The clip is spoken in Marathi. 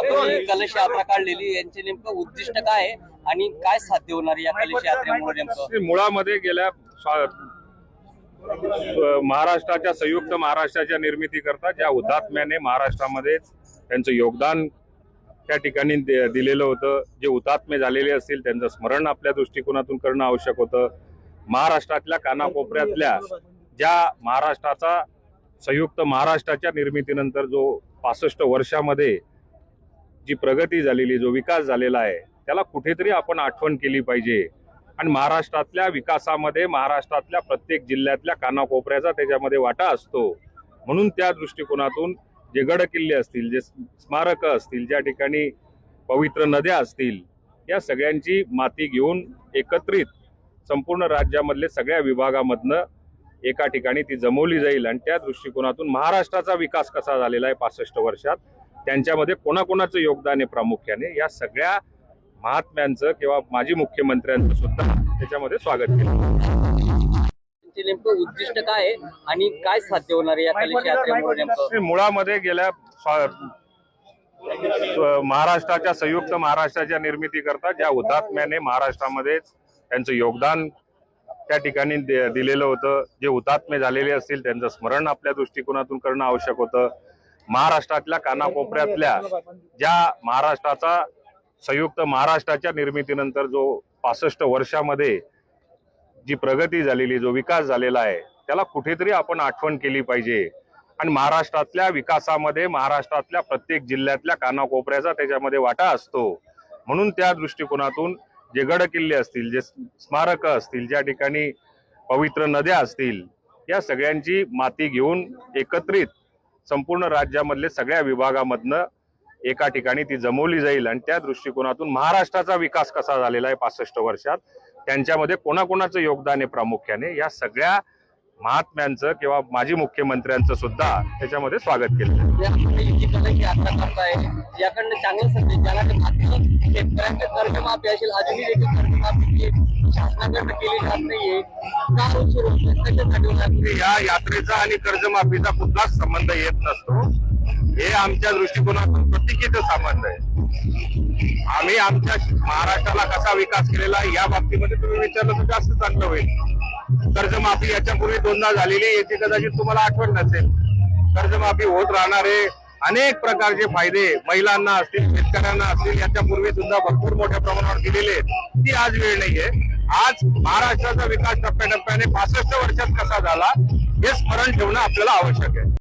कलश यात्रा काढलेली यांचे नेमकं उद्दिष्ट काय आहे आणि काय साध्य होणार या कलश यात्रेमुळे नेमकं? मुळामध्ये गेल्या महाराष्ट्राच्या संयुक्त महाराष्ट्राच्या निर्मितीकरता ज्या हुतात्म्याने महाराष्ट्रामध्ये त्यांचं योगदान त्या ठिकाणी दिलेलं होतं जे हुतात्मे झालेले असतील त्यांचं स्मरण आपल्या दृष्टिकोनातून करणं आवश्यक होतं. महाराष्ट्रातल्या कानाकोपऱ्यातल्या ज्या महाराष्ट्राचा संयुक्त महाराष्ट्राच्या निर्मितीनंतर जो पासष्ट वर्षामध्ये जी प्रगती झालेली जो विकास झालेला आहे त्याला कुठेतरी आपण आठवण केली पाहिजे. आणि महाराष्ट्रातल्या विकासामध्ये महाराष्ट्रातल्या प्रत्येक जिल्ह्यातल्या कानाकोपऱ्याचा त्याच्यामध्ये वाटा असतो. म्हणून त्या दृष्टिकोनातून जे गड किल्ले असतील जे स्मारकं असतील ज्या ठिकाणी पवित्र नद्या असतील या सगळ्यांची माती घेऊन एकत्रित संपूर्ण राज्यामधले सगळ्या विभागामधनं एका ठिकाणी ती जमवली जाईल. आणि त्या दृष्टिकोनातून महाराष्ट्राचा विकास कसा झालेला आहे पासष्ट वर्षात त्यांच्यामध्ये कोणाकोणाचं योगदान आहे प्रामुख्याने या सगळ्या महात्म्यांचं किंवा माजी मुख्यमंत्र्यांचं सुद्धा त्याच्यामध्ये स्वागत केलं. नेमकं उद्दिष्ट काय आहे आणि काय साध्य होणार आहे हे मुळामध्ये गेल्या महाराष्ट्राच्या संयुक्त महाराष्ट्राच्या निर्मितीकरता ज्या हुतात्म्याने महाराष्ट्रामध्ये त्यांचं योगदान त्या ठिकाणी दिलेलं होतं जे हुतात्मे झालेले असतील त्यांचं स्मरण आपल्या दृष्टिकोनातून करणं आवश्यक होतं. महाराष्ट्रातल्या कानाकोपऱ्यातल्या ज्या महाराष्ट्राचा संयुक्त महाराष्ट्राच्या निर्मितीनंतर जो पासष्ट वर्षामध्ये जी प्रगती झालेली जो विकास झालेला आहे त्याला कुठेतरी आपण आठवण केली पाहिजे. आणि महाराष्ट्रातल्या विकासामध्ये महाराष्ट्रातल्या प्रत्येक जिल्ह्यातल्या कानाकोपऱ्याचा त्याच्यामध्ये वाटा असतो. म्हणून त्या दृष्टिकोनातून जे गड किल्ले असतील जे स्मारकं असतील ज्या ठिकाणी पवित्र नद्या असतील या सगळ्यांची माती घेऊन एकत्रित संपूर्ण राज्यामधले सगळ्या विभागामधनं एका ठिकाणी ती जमवली जाईल आणि त्या दृष्टिकोनातून महाराष्ट्राचा विकास कसा झालेला आहे पासष्ट वर्षात त्यांच्यामध्ये कोणाकोणाचं योगदान आहे प्रामुख्याने या सगळ्या महात्म्यांचं किंवा माजी मुख्यमंत्र्यांचं सुद्धा त्याच्यामध्ये स्वागत केलं याकडनं चांगलं केली जात नाहीये का उशीर होतोय कशासाठी होणार या यात्रेचा आणि कर्जमाफीचा कुठलाच संबंध येत नसतो. हे आमच्या दृष्टिकोनातून प्रतीकीचा संबंध आहे. आम्ही आमच्या महाराष्ट्राला कसा विकास केलेला या बाबतीमध्ये तुम्ही विचारलं तर जास्त चांगलं होईल. कर्जमाफी याच्यापूर्वी दोनदा झालेली आहे, याची कदाचित तुम्हाला आठवण नसेल. कर्जमाफी होत राहणारे अनेक प्रकारचे फायदे महिलांना असतील शेतकऱ्यांना असतील याच्यापूर्वी सुद्धा भरपूर मोठ्या प्रमाणावर दिलेले आहेत. ती आज वेळ नाहीये. आज महाराष्ट्राचा विकास टप्प्याटप्प्याने पासष्ट वर्षात कसा झाला हे स्मरण ठेवणं आपल्याला आवश्यक आहे.